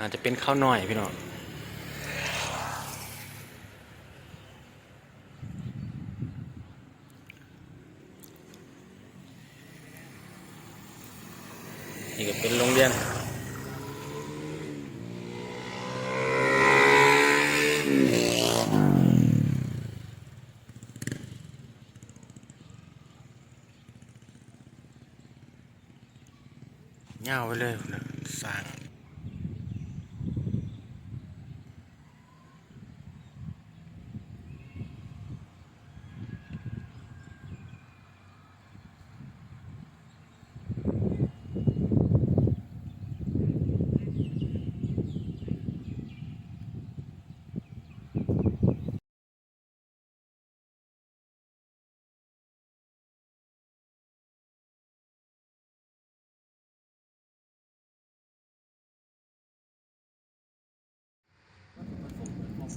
อาจจะเป็นข้าวหน่อยพี่น้องนี่ก็เป็นโรงเรียนเงาไปเลยนะสร้าง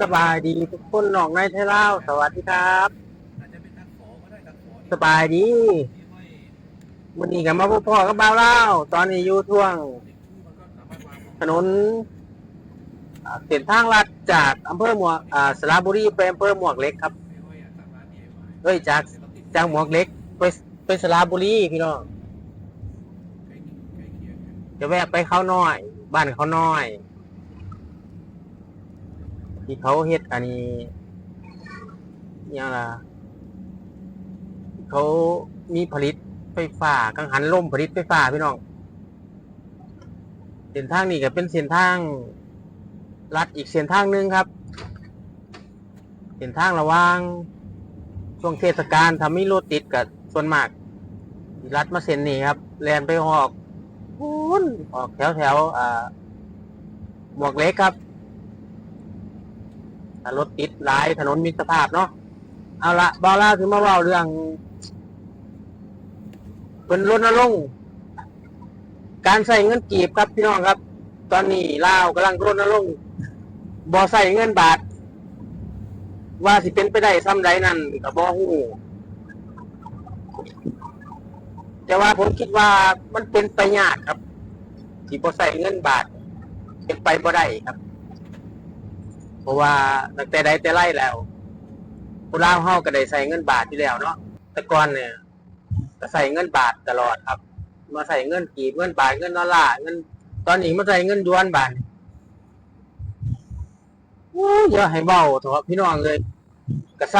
สบายดีทุกคนน้องในไทยลาสวัสดีครับ สบายดีวันนี้กับมาพบพ่อกับบ่าวเล่าตอนนี้อยู่ท่วง ถนนเส้นทางลัดจากอำเภอหมวกสระบุรีไปอำเภอหมวกเล็กครับเอ้ยจากจากหมวกเล็กไปไปสระบุรีพี่น้องจะแวะไปเขาน้อย บ้านเขาน้อย ที่เขาเฮ็ดอันนี้ยังล่ะเขามีผลิตไฟฟ้ากังหันลมผลิตไฟฟ้าพี่น้องเส้นทางนี้ก็เป็นเส้นทางลัดอีกเส้นทางหนึ่งครับเส้นทางระว่างช่วงเทศกาลทำให้รถติดกับส่วนมากลัดมาเส้นนี้ครับแลนไปหอกพูนออกแถวแถวอ่าหมวกเล็กครับ ถ้ารถติดหลายถนนมีสภาพเนาะเอาละบอล่าถึงมาเล่าเรื่องเป็นรณรงค์การใส่เงินกีบครับพี่น้องครับ ตอนนี้ลาวกำลังรณรงค์บอใส่เงินบาท ว่าสิเป็นไปได้ซ้ำใดนั่นกับบอหูแต่ว่าผมคิดว่ามันเป็นไปยากครับที่บอใส่เงินบาท เป็นไปบ่ได้ครับ เพราะว่าตั้งแต่ใดแต่ไรแล้วผู้ล่าวเฮาก็ได้ใส่เงินบาทที่แล้วเนาะแต่ก่อนเนี่ยก็ใส่เงินบาทตลอดครับ มาใส่เงินกีบเงินบาทเงินดอลลาร์เงิน ตอนนี้มาใส่เงินหยวนบาทโอ้ยอย่าให้เบาเถอะพี่น้องเลยกระซ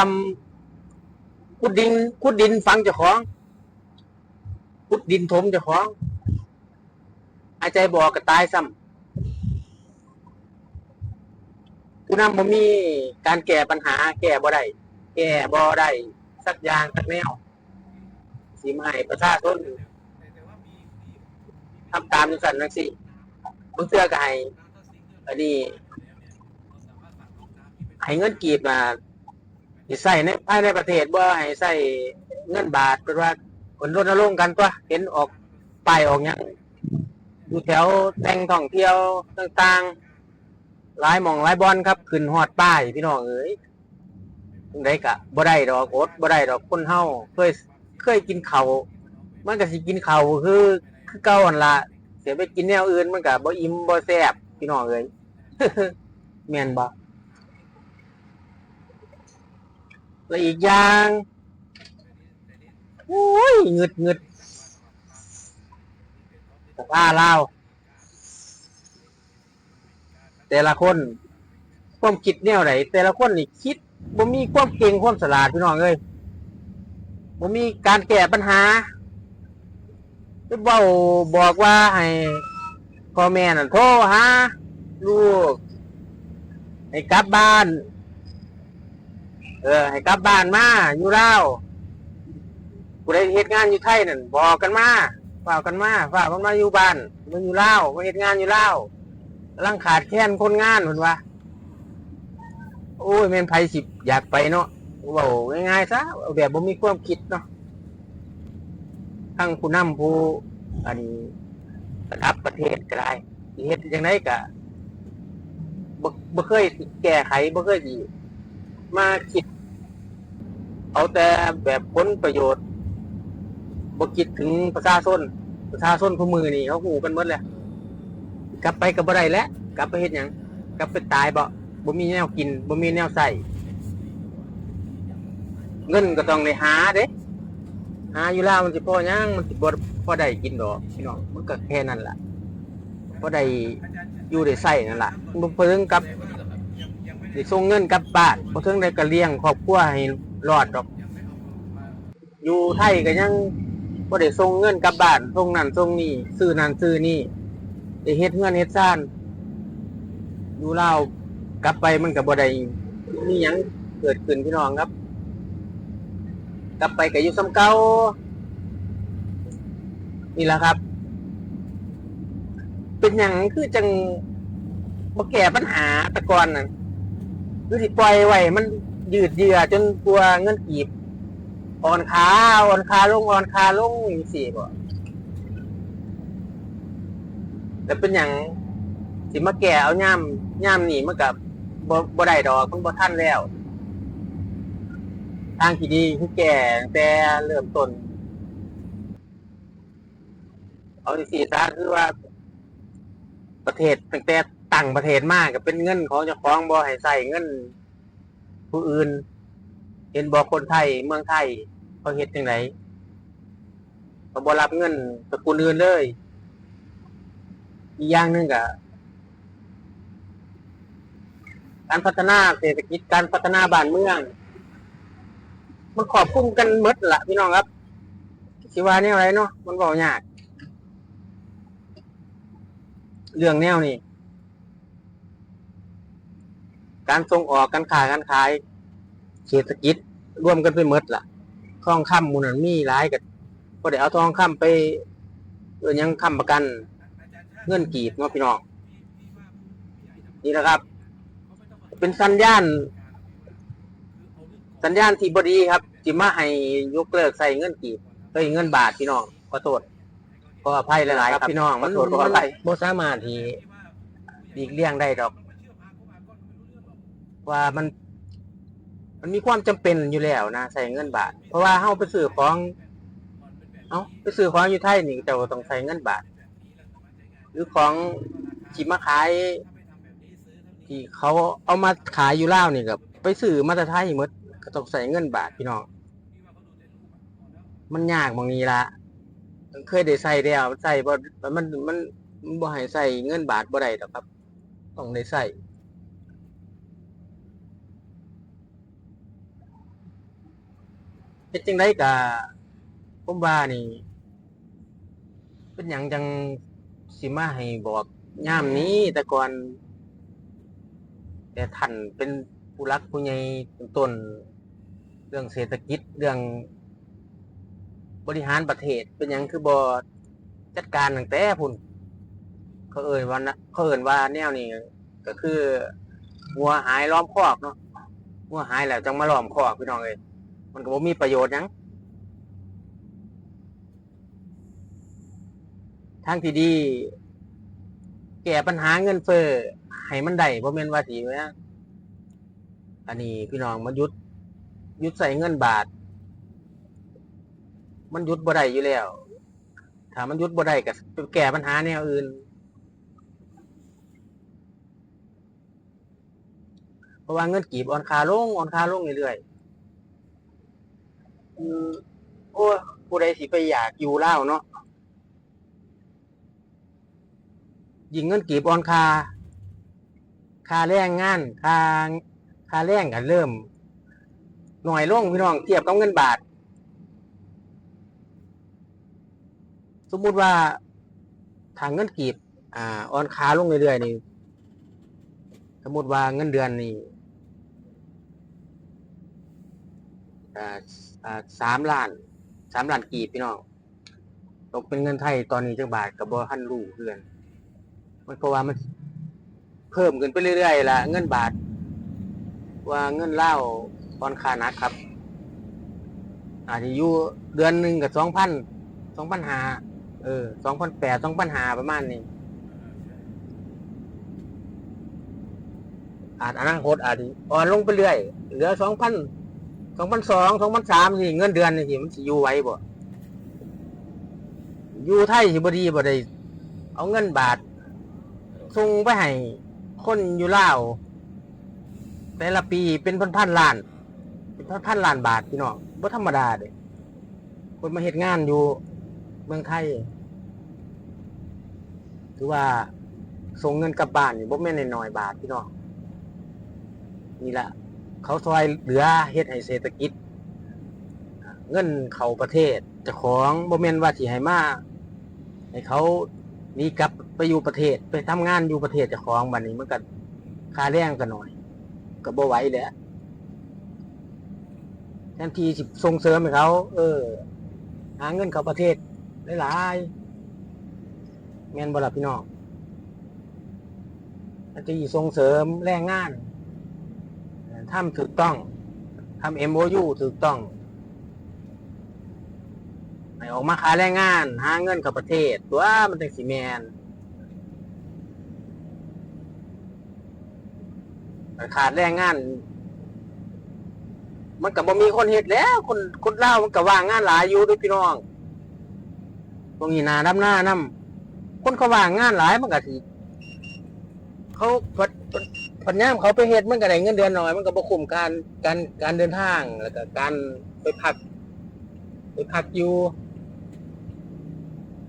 ำขุดดินขุดดินฝังเจ้าของขุดดินถมเจ้าของหาใจบอกก็ตายซ้ำ ผู้นำบ่มีการแก้ปัญหา แก้บ่ได้แก้บ่ได้สักอย่างสักแนวสิมาให้ประชาชนทำตามจังซั่นจังซี่บางเทื่อก็ให้อันนี้ให้เงินกีบมาใส่ในภายในประเทศบ่ให้ใส่เงินบาทเป็นว่าคนรณรงค์กันตัวเห็นออกป้ายออกหยังอยู่แถวแหล่งท่องเที่ยวต่าง ๆ หลายหมองหลายบอลครับขึ้นฮอดป้ายพี่น้องเอ้ยได้กะบ่ได้ดอกอดบ่ได้ดอกคนเฮาเคยเคยกินเข้ามันก็สิกินเข้าคือคือเก่าหั่นล่ะเสียไปกินแนวอื่นมันก็บ่อิ่มบ่แซ่บพี่น้องเอ้ยแม่นบ่แล้วอีกอย่างโอ้ยงึดงึดสภาลา แต่ละคน ความคิดแนวไหนแต่ละคนนี่คิดบ่มีความเก่งความฉลาดพี่น้องเอ้ยบ่มีการแก้ปัญหาจะเว้าบอกว่าให้พ่อแม่นั่นโทรหาลูกให้กลับบ้าน เออ ให้กลับบ้านมาอยู่ลาวกูได้เฮ็ดงานอยู่ไทยนั่นบอกกันมาฝ่ากันมาฝ่ากันมาอยู่บ้านมันอยู่ลาวมาเฮ็ดงานอยู่ลา วกำลังขาดแคลนคนงานเหมือนว่า โอ้ยแม่นไผสิบอยากไปเนาะเว้าง่ายๆซะแบบบ่มีความคิดเนาะทั้งผู้นำผู้อันนี้ระดับประเทศก็ได้เฮ็ดจังไดก็บ่บ่เคยแก้ไขบ่เคยสิมาคิด เอาแต่แบบผลประโยชน์บ่คิดถึงประชาชนประชาชนผู้มือนี่เขาฮู้กันหมดแหละ กลับไปกับบ่ได้แล้วกลับไปเฮ็ดหยังกลับไปตายบ่บ่มีแนวกินบ่มีแนวใส่เงินก็ต้องได้หาเด้หาอยู่แล้วมันสิพอหยังมันสิบ่พอได้กินดอกพี่น้องมันก็แค่นั้นล่ะพอได้อยู่ได้ใส่นั่นล่ะบ่เพิ่งกับได้ส่งเงินกลับบ้านบ่เพิ่งได้ก็เลี้ยงครอบครัวให้รอดดอก อยู่ไทยก็ยังบ่ได้ส่งเงินกลับบ้านส่งนั่นส่งนี่ซื้อนั่นซื้อนี่ ได้เฮ็ดเงินเฮ็ดซ่านอยู่ลากลับไปมันก็บ่ได้มีหยังเกิดขึ้นพี่น้องครับ กลับไปก็อยู่ซ้ำเก่านี่แหละครับ เป็นหยังคือจังบ่แก้ปัญหาตะกอนน่ะคือสิปล่อยไว้มันยืดเยื้อจนกลัวเงินกีบอ่อนขาอ่อนขาลงอ่อนขาลงอย่างสี่บ่ แต่เป็นอย่างสิมาแก่เอาย่ำย่ำนี่มันกับบ่บ่ได้ดอกมันบ่ทันแล้ว ทางที่ดีคือแก่แต่เริ่มต้น เอาดีสี่ซะคือว่า ประเทศตั้งแต่ต่างประเทศมากก็เป็นเงินของเจ้าของบ่ให้ใส่เงิน ผู้อื่น เห็นบอคนไทยเมืองไทยเขาเฮ็ดจังไดเขาบ่รับเงินสกุลอื่นเลย อีกอย่างหนึ่งก็การพัฒนาเศรษฐกิจการพัฒนาบ้านเมือง มันขอบคลุมกันมดล่ะพี่น้องครับสิว่าแนวไรเนาะมันบอกยากเรื่องแนวนี้การส่งออกการขายการขาย เศรษฐกิจร่วมกันไปหมดล่ะทองคำมูนันมีหลายกันก็ได้เอาทองคำไปเออยังคำประกัน เงื่อนกีบเนาะพี่น้องนี่นะครับ เป็นสัญญาณ สัญญาณที่บดีครับจิมาให้ยกเลิกใส่เงินกีบเฮ้ยเงินบาทพี่น้องขอโทษขออภัยหลายๆครับพี่น้องมันขอโทษขออภัยบ่สามารถที่หลีกเลี่ยงได้ดอก ว่ามัน มันมีความจำเป็นอยู่แล้วนะใส่เงินบาท เพราะว่าเฮาไปซื้อของ เอ้าไปซื้อของอยู่ไทยนี่แต่ว่าต้องใส่เงินบาท หรือของที่มาขายที่เขาเอามาขายอยู่ลาวนี่ก็ไปซื้อมาแต่ไทยหมดก็ต้องใส่เงินบาทพี่น้องมันยากบางนี้ละเคยได้ใส่แล้วใส่บ่มันมันมันบ่ให้ใส่เงินบาทบ่ได้ดอกครับ ต้องได้ใส่เฮ็ดจังไดกะผมว่านี่ เป็นหยังจัง สิมาให้บอกย่ามนี้แต่ก่อน แต่ท่านเป็นผู้รักผู้ใหญ่ต้น เรื่องเศรษฐกิจเรื่อง บริหารประเทศเป็นหยังคือบอจัดการตั้งแต่พุ่นเขาเอ่ยว่านะเขาเอ่ยว่าแนวนี้ก็คือวัวหายล้อมคอกเนาะวัวหายแล้วจังมาล้อมคอกพี่น้องเอ้ยมันก็บ่มีประโยชน์หยัง ทางที่ดี แก้ปัญหาเงินเฟ้อให้มันได้บ่แม่นว่าสิว่อันนี้พี่น้องมันยุดยุดใส่เงินบาท มันยุดบ่ได้อยู่แล้วถ้ามันยุดบ่ได้ก็แก้ปัญหาแนวอื่นเพราะว่าเงินกีบอ่อนค่าลงอ่อนค่าลงเรื่อยๆอืมโอ้ผู้ใดสิไปอยากอยู่เล่าเนาะ ยิงเงินกีบออนคาคาแรงงานคาคาแรงกันเริ่ม หน่อยลงพี่น้องเทียบกับเงินบาท สมมุติว่าทางเงินกีบอ่าออนคาลงเรื่อยๆนี่สมมุติว่าเงินเดือนนี่าสามล้านสามล้านกีบพี่น้องตกเป็นเงินไทยตอนนี้จักบาทกับบอทันรูเพื่อน มันเพราะว่ามัน เพิ่มขึ้นไปเรื่อยๆละเงินบาท ว่าเงินเล่าตอนคานักครับ อาจจะอยู่เดือนหนึ่งกับสองพันสองพันหาเออสองพันแปดสองพันหาประมาณนี้อาจอนาคตอาจจะอ่อนลงไปเรื่อย เหลือสองพันสองพันสองสองพันสามสิเงินเดือนนี่มันสิอยู่ไว้บ่อยู่ไทยสิบดีบ่ได้เอาเงินบาท ส่งไปให้คนอยู่ลาวแต่ละปีเป็นพันพันๆล้าน เป็นพันพันๆล้านบาทพี่น้องบ่ธรรมดาเด้คนมาเฮ็ดงานอยู่เมืองไทยถือว่าส่งเงินกลับบ้านนี่บ่แม่นน้อยบาทพี่น้องนี่ละเขาซอยเหลือเฮ็ดให้เศรษฐกิจ เงินเข้าประเทศเจ้าของบ่แม่นว่าสิให้มาให้เขา นี่กลับไปอยู่ประเทศไปทำงานอยู่ประเทศเจ้าของบัดนี้มันก็ค่าแรงก็น้อย ก็บ่ไหวแล้วแทนที่สิส่งเสริมให้เขา เออ หาเงินเข้าประเทศหลายๆแม่นบ่ล่ะพี่น้องแทนที่สิส่งเสริมแรงงานทำถูกต้องทำ MOU ถูกต้อง ให้ออกมาขายแรงงาน หาเงินเข้าประเทศ ตัวมันจังสิแมนต่ขาดแรงงาน มันก็บ่มีคนเฮ็ดแล้ว คนคนเล่าวมันก็ว่างงานหลายอยู่ด้วยพี่น้อง ตรงนี้นาดำหน้านํคนเขาว่างงานหลายมันก็สิเขาปัดปัดปัญญามเขาไปเฮ็ดมันก็ได้เงินเดือนน้อย มันก็บ่คุ้มการการการเดินทางแล้วก็การไปพักไปพักอยู่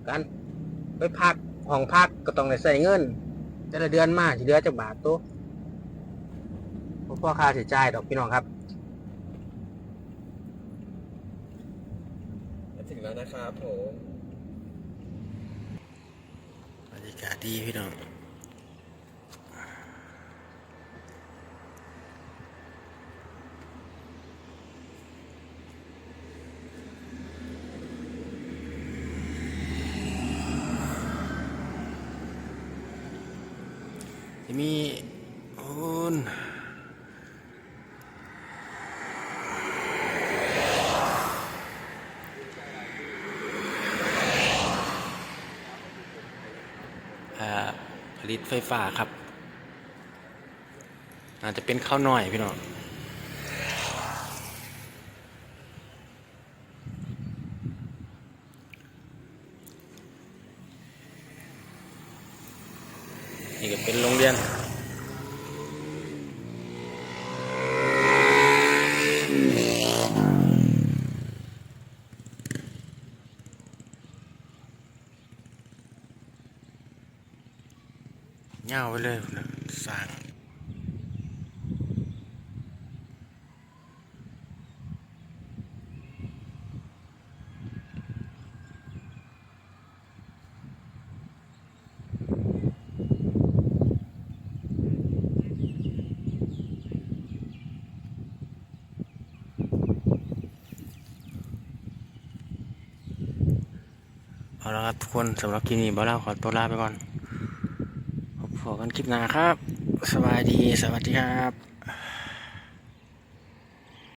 การไปพักห้องพักก็ต้องได้ใส่เงิน แต่ละเดือนมาสิเดือนจะบาทตัวพ่อค่าใช้จ่ายดอกพี่น้องครับมาถึงแล้วนะครับผมบรรยากาศดีพี่น้อง มีโอนผลิตไฟฟ้าครับอาจจะเป็นข้าวหน่อยพี่น้อง นี่ก็เป็นโรงเรียน เงาไปเลยนะสร้างเอาละครับทุกคนสำหรับคลิปนี้บอลล่าขอตัวลาไปก่อน พบกันคลิปหน้าครับ สวัสดี สวัสดีครับ